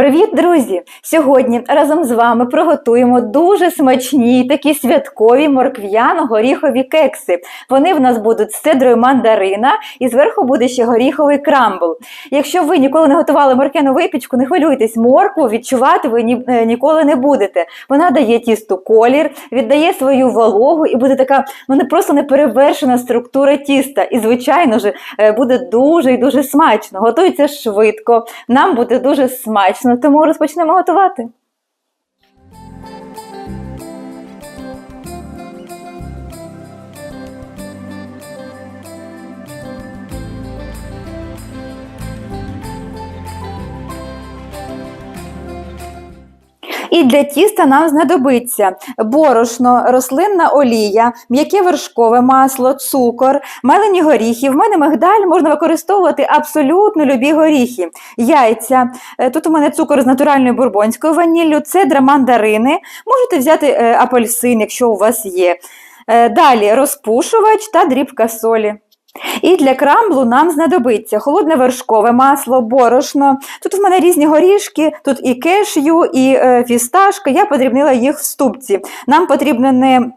Привіт, друзі! Сьогодні разом з вами приготуємо дуже смачні такі святкові моркв'яно-горіхові кекси. Вони в нас будуть з цедрою мандарина і зверху буде ще горіховий крамбл. Якщо ви ніколи не готували морквяну випічку, не хвилюйтесь, моркву відчувати ви ні, е, ніколи не будете. Вона дає тісту колір, віддає свою вологу і буде така ну не просто неперевершена структура тіста. І, звичайно ж, е, буде дуже і дуже смачно. Готується швидко, нам буде дуже смачно, тому розпочнемо готувати. І для тіста нам знадобиться борошно, рослинна олія, м'яке вершкове масло, цукор, мелені горіхи. В мене мигдаль можна використовувати абсолютно любі горіхи, яйця. Е, Тут у мене цукор з натуральною бурбонською ваніллю, цедра мандарини. Можете взяти е, апельсин, якщо у вас є. Е, Далі розпушувач та дрібка солі. І для крамблу нам знадобиться холодне вершкове масло, борошно. Тут в мене різні горішки, тут і кешю, і е, фісташка. Я подрібнила їх в ступці. Нам потрібно не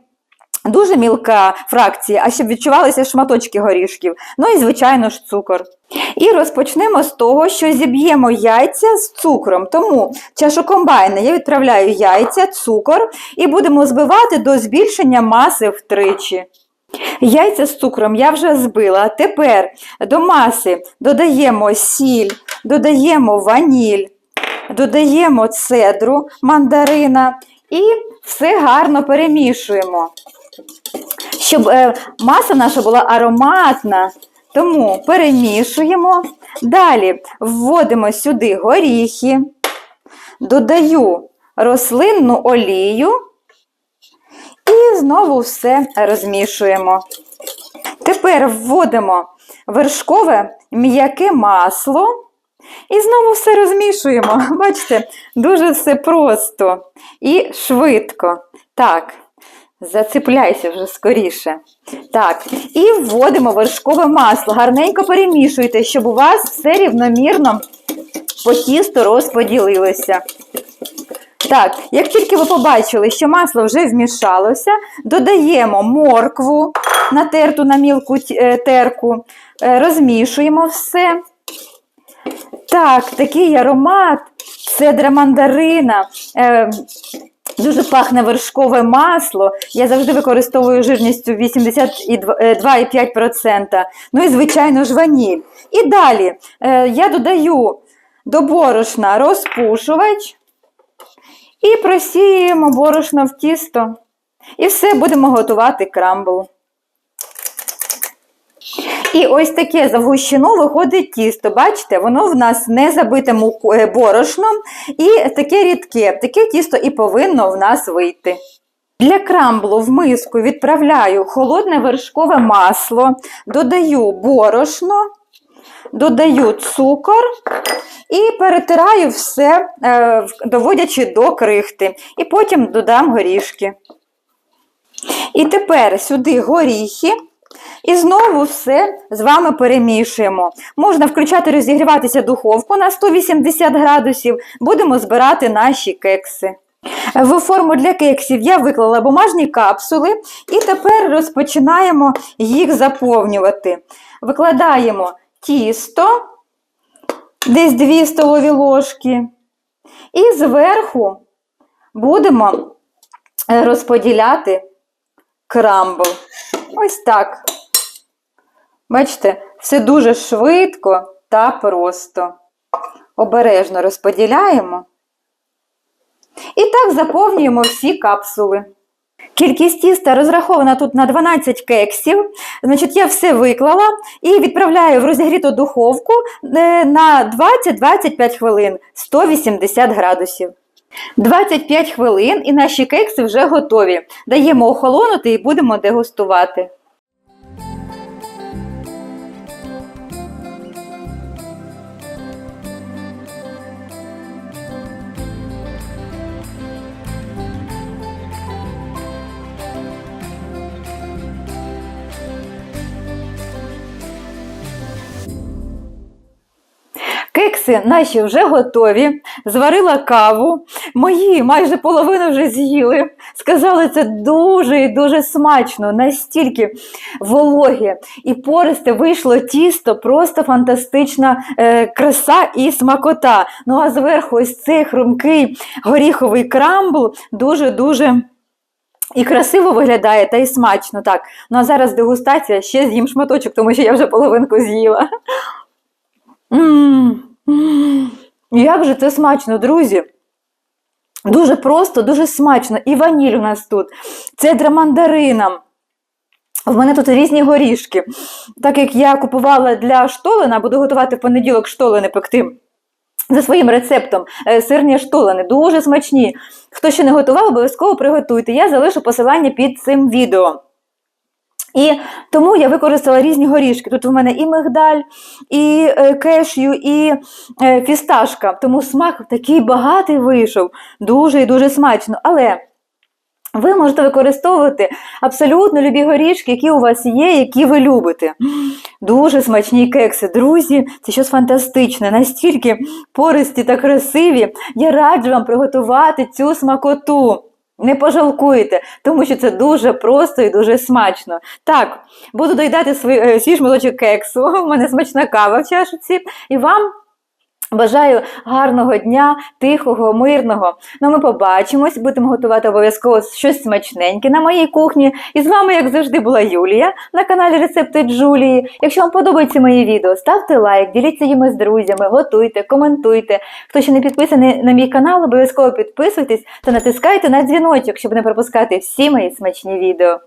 дуже мілка фракція, а щоб відчувалися шматочки горішків. Ну і, звичайно ж, цукор. І розпочнемо з того, що зіб'ємо яйця з цукром. Тому чашу комбайна я відправляю яйця, цукор і будемо збивати до збільшення маси втричі. Яйця з цукром я вже збила. Тепер до маси додаємо сіль, додаємо ваніль, додаємо цедру мандарина і все гарно перемішуємо. Щоб е, маса наша була ароматна, тому перемішуємо. Далі вводимо сюди горіхи, додаю рослинну олію. І знову все розмішуємо. Тепер вводимо вершкове м'яке масло і знову все розмішуємо. Бачите, дуже все просто і швидко. Так, зацепляйся вже скоріше. Так, і вводимо вершкове масло. Гарненько перемішуйте, щоб у вас все рівномірно по тісту розподілилося. Так, як тільки ви побачили, що масло вже вмішалося, додаємо моркву натерту на мілку е, терку, е, розмішуємо все. Так, такий аромат, цедра мандарина. Е, Дуже пахне вершкове масло. Я завжди використовую жирністю 82,5%. Ну і, звичайно ж, ваніль. І далі я додаю до борошна розпушувач. І просіємо борошно в тісто. І все, будемо готувати крамбл. І ось таке завгущено виходить тісто. Бачите, воно в нас не забите борошном і таке рідке. Таке тісто і повинно в нас вийти. Для крамблу в миску відправляю холодне вершкове масло, додаю борошно, додаю цукор і перетираю все, е, доводячи до крихти. І потім додам горішки. І тепер сюди горіхи. І знову все з вами перемішуємо. Можна включати розігріватися духовку на 180 градусів. Будемо збирати наші кекси. В форму для кексів я виклала бумажні капсули і тепер розпочинаємо їх заповнювати. Викладаємо тісто, десь 2 столові ложки. І зверху будемо е, розподіляти крамбл. Ось так. Бачите, все дуже швидко та просто. Обережно розподіляємо. І так заповнюємо всі капсули. Кількість тіста розрахована тут на 12 кексів. Значить, я все виклала і відправляю в розігріту духовку е, на 20-25 хвилин 180 градусів. 25 хвилин і наші кекси вже готові. Даємо охолонути і будемо дегустувати. Кекси наші вже готові, зварила каву. Мої майже половину вже з'їли. Сказали, це дуже і дуже смачно, настільки вологе і пористе вийшло тісто, просто фантастична е, краса і смакота. Ну а зверху ось цей хрумкий горіховий крамбл дуже-дуже. І красиво виглядає, та й смачно. Так. Ну а зараз дегустація, ще з'їм шматочок, тому що я вже половинку з'їла. М, м. Як же це смачно, друзі! Дуже просто, дуже смачно. І ваніль у нас тут, цедра мандарина. В мене тут різні горішки. Так як я купувала для штолена, буду готувати в понеділок штолени пекти. За своїм рецептом е, сирні штолени, дуже смачні. Хто ще не готував, обов'язково приготуйте. Я залишу посилання під цим відео. І тому я використала різні горішки. Тут в мене і мигдаль, і е, кешю, і е, фісташка. Тому смак такий багатий вийшов. Дуже і дуже смачно. Але ви можете використовувати абсолютно любі горішки, які у вас є, які ви любите. Дуже смачні кекси. Друзі, це щось фантастичне, настільки пористі та красиві. Я раджу вам приготувати цю смакоту. Не пожалкуєте, тому що це дуже просто і дуже смачно. Так, буду доїдати свій, е, свій шматочок кексу. У мене смачна кава в чашці. І вам бажаю гарного дня, тихого, мирного. Ну, ми побачимось, будемо готувати обов'язково щось смачненьке на моїй кухні. І з вами, як завжди, була Юлія на каналі Рецепти Джулії. Якщо вам подобаються мої відео, ставте лайк, діліться їми з друзями, готуйте, коментуйте. Хто ще не підписаний на мій канал, обов'язково підписуйтесь та натискайте на дзвіночок, щоб не пропускати всі мої смачні відео.